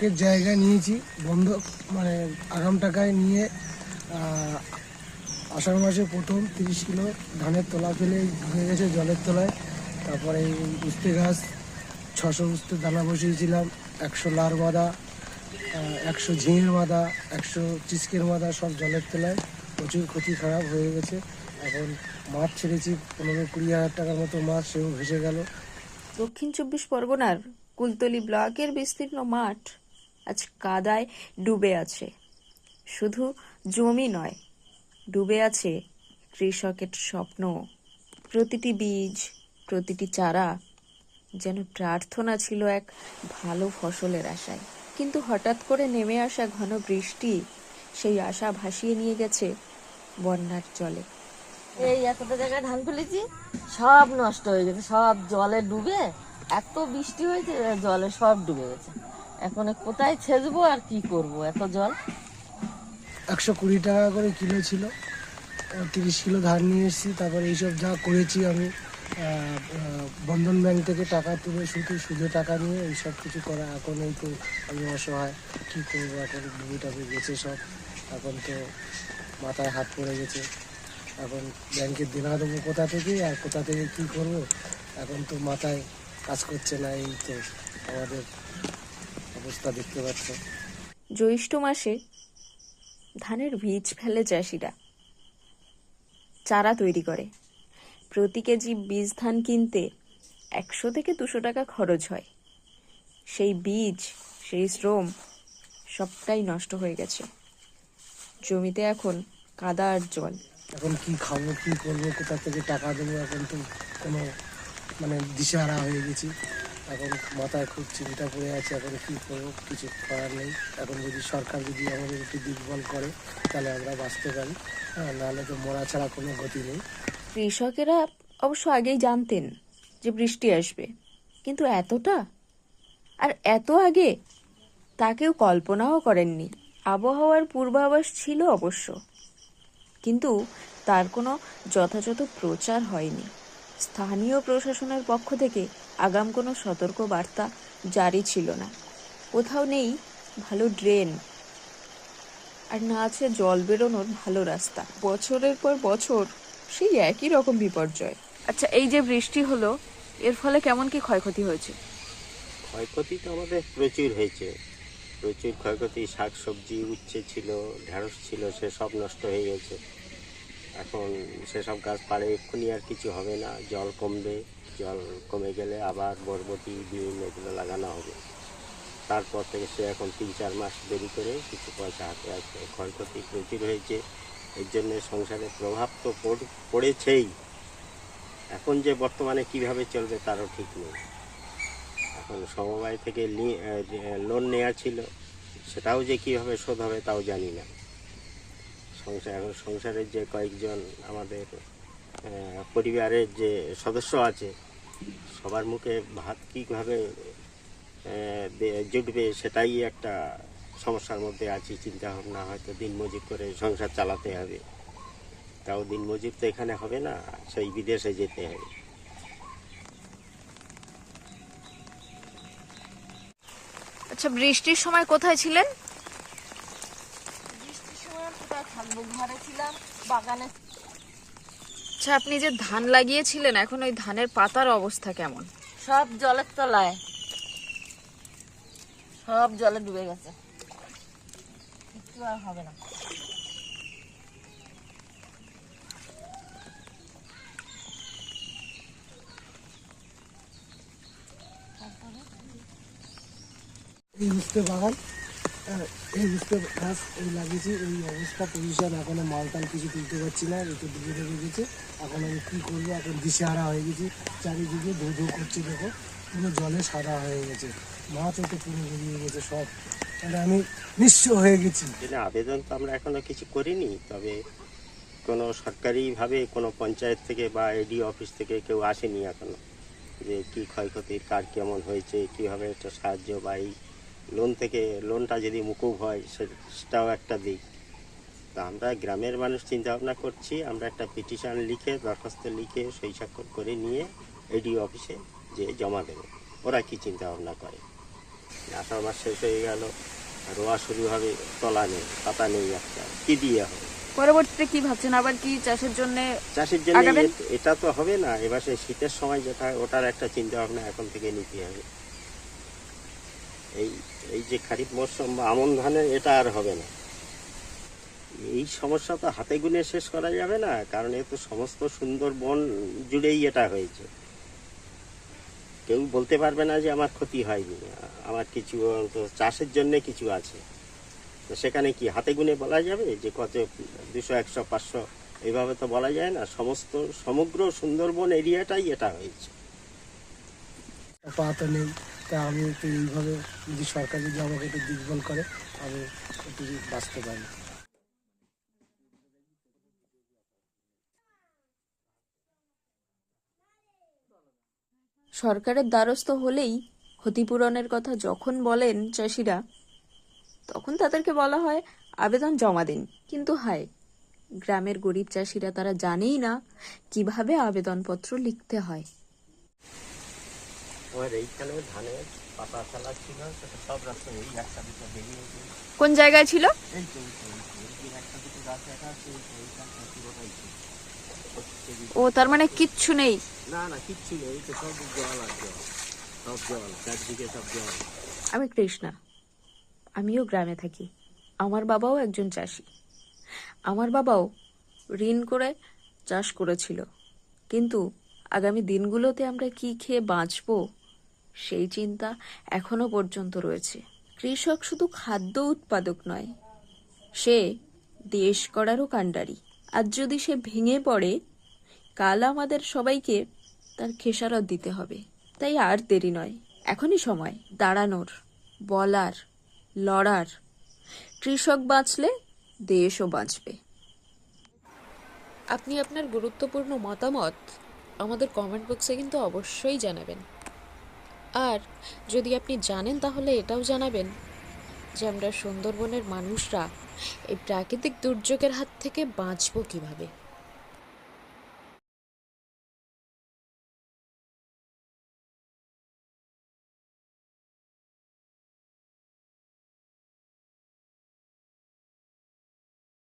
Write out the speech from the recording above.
লোকের জায়গা নিয়েছি বন্ধক মানে আগাম টাকায় নিয়ে আষাঢ় মাসে প্রথম তিরিশ কিলো ধানের তোলা ফেলে হয়ে গেছে জলের তলায়। তারপরে উস্তে গাছ, ছশো উস্তে দানা বসিয়েছিলাম, একশো লার মাদা একশো ঝিঙের মাদা একশো চিসকের মাদা সব জলের তলায়। প্রচুর ক্ষতি খারাপ হয়ে গেছে। এখন মাছ ছেড়েছি, পনেরো কুড়ি হাজার টাকার মতো মাছ সেও ভেসে গেল। দক্ষিণ চব্বিশ পরগনার কুলতলি ব্লকের বিস্তীর্ণ মাঠ আজ কাদায় ডুবে আছে। শুধু জমি নয়, ডুবে আছে কৃষকের স্বপ্ন। প্রতিটি বীজ, প্রতিটি চারা যেন প্রার্থনা ছিল এক ভালো ফসলের আশায়। কিন্তু হঠাৎ করে নেমে আসা ঘন বৃষ্টি সেই আশা ভাসিয়ে নিয়ে গেছে বন্যার জলে। এই এতটা জায়গায় ধান ফেলেছি, সব নষ্ট হয়ে গেছে, সব জলে ডুবে, এত বৃষ্টি হয়েছে, জলে সব ডুবে গেছে। এখন কোথায় ছেঁচবো আর কি করব? এত জল? একশো কুড়ি টাকা করে কিলো ছিল। তিরিশ কিলো ধান নিয়ে এসেছি। তারপরে এইসব যা করেছি আমি বন্ধন ব্যাংক থেকে টাকা তুলে শুধু সুদে টাকা নিয়ে এইসব কিছু করা। এখন এই তো আমি অসহায়। কী করব এখন? বুড়িটাকে গেছে সব। এখন তো মাথায় হাত পড়ে গেছে। এখন ব্যাংকের দেনা দেবো কোথা থেকে আর কোথা থেকে কী করব? এখন তো মাথায় কাজ করছে না এই তো আমাদের অবস্থা দেখতে পাচ্ছ। জ্যৈষ্ঠ মাসে ধানের বীজ ফেলে চাষিরা। চারা তৈরি করে। প্রতি কেজি বীজ ধান কিনতে একশো থেকে দুশো টাকা খরচ হয়। সেই বীজ সেই শ্রম সবটাই নষ্ট হয়ে গেছে। জমিতে এখন কাদা আর জল। এখন কি খাব কি করব কোথা থেকে টাকা দেবো এখন তো কোনো মানে দিশাহারা হয়ে গেছি। এখন মাথায় খুব চিন্তা পড়ে আছে, এখন কি করব, কিছু করার নেই। এখন যদি সরকার যদি আমাদের একটু দিকবল করে, তাহলে আমরা বাঁচতে পারি। হ্যাঁ নাহলে তো মরা ছাড়া কোনো গতি নেই। কৃষকেরা অবশ্য আগেই জানতেন যে বৃষ্টি আসবে, কিন্তু এতটা? আর এত আগে তা কেউ কল্পনাও করেননি। আবহাওয়ার পূর্বাভাস ছিল অবশ্য, কিন্তু তার কোনো যথাযথ প্রচার হয়নি। স্থানীয় প্রশাসনের পক্ষ থেকে আগাম কোনো সতর্ক বার্তা জারি ছিল না। কোথাও নেই ভালো ড্রেন। আর না আছে জল বেরোনোর ভালো রাস্তা। বছরের পর বছর সেই একই রকম বিপর্যয়। আচ্ছা এই যে বৃষ্টি হলো এর ফলে কেমন কি ক্ষয়ক্ষতি হয়েছে? ক্ষয়ক্ষতি তো আমাদের প্রচুর হয়েছে। প্রচুর ক্ষয়ক্ষতি শাক সবজি উচ্ছে ছিল ঢ্যাঁড়স ছিল সে সব নষ্ট হয়ে গেছে। এখন সেসব গাছ পাড়ে এক্ষুনি আর কিছু হবে না। জল কমবে, জল কমে গেলে আবার বরবটি, বিন এগুলো লাগানো হবে। তারপর থেকে সে এখন তিন চার মাস দেরি করে কিছু পয়সা হাতে আছে। ক্ষয়ক্ষতি প্রচুর হয়েছে। এর জন্য সংসারে প্রভাব তো পড়- পড়েছেই। এখন যে বর্তমানে কীভাবে চলবে তারও ঠিক নেই। এখন সমবায় থেকে লোন নেওয়া ছিল, সেটাও যে কীভাবে শোধ হবে তাও জানি না। সংসার এখন সংসারের যে কয়েকজন আমাদের পরিবারের যে সদস্য আছে, সবার মুখে ভাত কীভাবে জুটবে সেটাই একটা সমস্যার মধ্যে আছি। চিন্তা ভাবনা হয়তো দিন মজুর করে সংসার চালাতে হবে। তাও দিন মজুর তো এখানে হবে না, সেই বিদেশে যেতে হবে। আচ্ছা বৃষ্টির সময় কোথায় ছিলেন বৃষ্টির সময় কোথায় থাকব ঘরে ছিলাম বাগানে আচ্ছা আপনি যে ধান লাগিয়েছিলেন এখন ওই ধানের পাতার অবস্থা কেমন? সব জলের তলায়। সব জলে ডুবে গেছে। একটু আর হবে না। এই বাগান। এই গাছ এই লাগিয়েছি এই অবস্থা পজিশন এখনও মালটাল কিছু তুলতে পারছি না, একটু ডুবে ডুবে গেছে। এখন আমি কী করব? এখন দিশেহারা হয়ে গেছি। চারিদিকে ধো ধো করছি, দেখো। পুরো জলে সাদা হয়ে গেছে। মাছও তো পুরো বেরিয়ে গেছে সব। মানে আমি নিঃস্ব হয়ে গেছি। আবেদন তো আমরা এখনও কিছু করিনি, তবে কোনো সরকারিভাবে কোনো পঞ্চায়েত থেকে বা এডি অফিস থেকে কেউ আসেনি এখনও। যে কি ক্ষয়ক্ষতির কার কেমন হয়েছে, কীভাবে একটা সাহায্য বা এই লোন থেকে লোনটা যদি মুকুব হয় সেটাও একটা দিক। তা আমরা গ্রামের মানুষ চিন্তা ভাবনা করছি আমরা একটা পিটিশন লিখে দরখাস্ত লিখে সই স্বাক্ষর করে নিয়ে এডি অফিসে যে জমা দেবো। ওরা কি চিন্তা ভাবনা করে? আষাঢ় মাস শেষ হয়ে গেল রোয়া শুরু হবে তলা নেই পাতা নেই একটা। কি দিয়ে হবে? পরবর্তীতে কি ভাবছেন? আবার কি চাষের জন্য চাষের জন্য এটা তো হবে না এবার সেই শীতের সময় যেটা ওটার একটা চিন্তা ভাবনা এখন থেকে নিতে হবে। এই এই যে খারিফ মরশুম বা আমন ধানের এটা আর হবে না। এই সমস্যা তো হাতে গুনে শেষ করা যাবে না, কারণ এ তো সমস্ত সুন্দরবন জুড়েই এটা হয়েছে। কেউ বলতে পারবে না যে আমার ক্ষতি হয়নি, আমার কিছু চাষের জন্য কিছু আছে। তো সেখানে কি হাতে গুনে বলা যাবে যে কত দুশো, একশো, পাঁচশো, এইভাবে তো বলা যায় না, সমস্ত সমগ্র সুন্দরবন এরিয়াটাই এটা হয়েছে। নেই। তা আমি একটু এইভাবে যদি সরকার যদি আমাকে একটু দিকবল করে, আমি একটু বাঁচতে পারি। সরকারের দ্বারস্থ হলেই ক্ষতিপূরণের কথা যখন বলেন চাষিরা, তখন তাদেরকে বলা হয়, আবেদন জমা দিন। কিন্তু হায়, গ্রামের গরিব চাষিরা তারা জানেই না কীভাবে আবেদনপত্র লিখতে হয়। আমার এইখানে ধানের পাতা ফেলা ছিল সেটা সব রাস্তা এই একটা দুটো বেরিয়ে কোন জায়গায় ছিল? এই তো এই তো, এই তো, এই যে একটা দুটো গাছ রাখা আছে এইখানটা পুরোটাই ছিল। ও তার মানে কিচ্ছু নেই? না না কিচ্ছু নেই তো সব জল আর জল সব জল চারদিকে সব জল। আমি কৃষ্ণা আমিও গ্রামে থাকি। আমার বাবাও একজন চাষি। আমার বাবাও ঋণ করে চাষ করেছিল। কিন্তু আগামী দিনগুলোতে আমরা কি খেয়ে বাঁচবো? সেই চিন্তা এখনও পর্যন্ত রয়েছে। কৃষক শুধু খাদ্য উৎপাদক নয়, সে দেশ করারও কাণ্ডারি। আজ যদি সে ভেঙে পড়ে, কাল আমাদের সবাইকে তার খেসারত দিতে হবে। তাই আর দেরি নয়, এখনই সময় দাঁড়ানোর, বলার, লড়ার। কৃষক বাঁচলে দেশও বাঁচবে। আপনি আপনার গুরুত্বপূর্ণ মতামত আমাদের কমেন্ট বক্সে কিন্তু অবশ্যই জানাবেন। আর যদি আপনি জানেন তাহলে এটাও জানাবেন যে আমরা সুন্দরবনের মানুষরা এই প্রাকৃতিক দুর্যোগের হাত থেকে বাঁচব কীভাবে।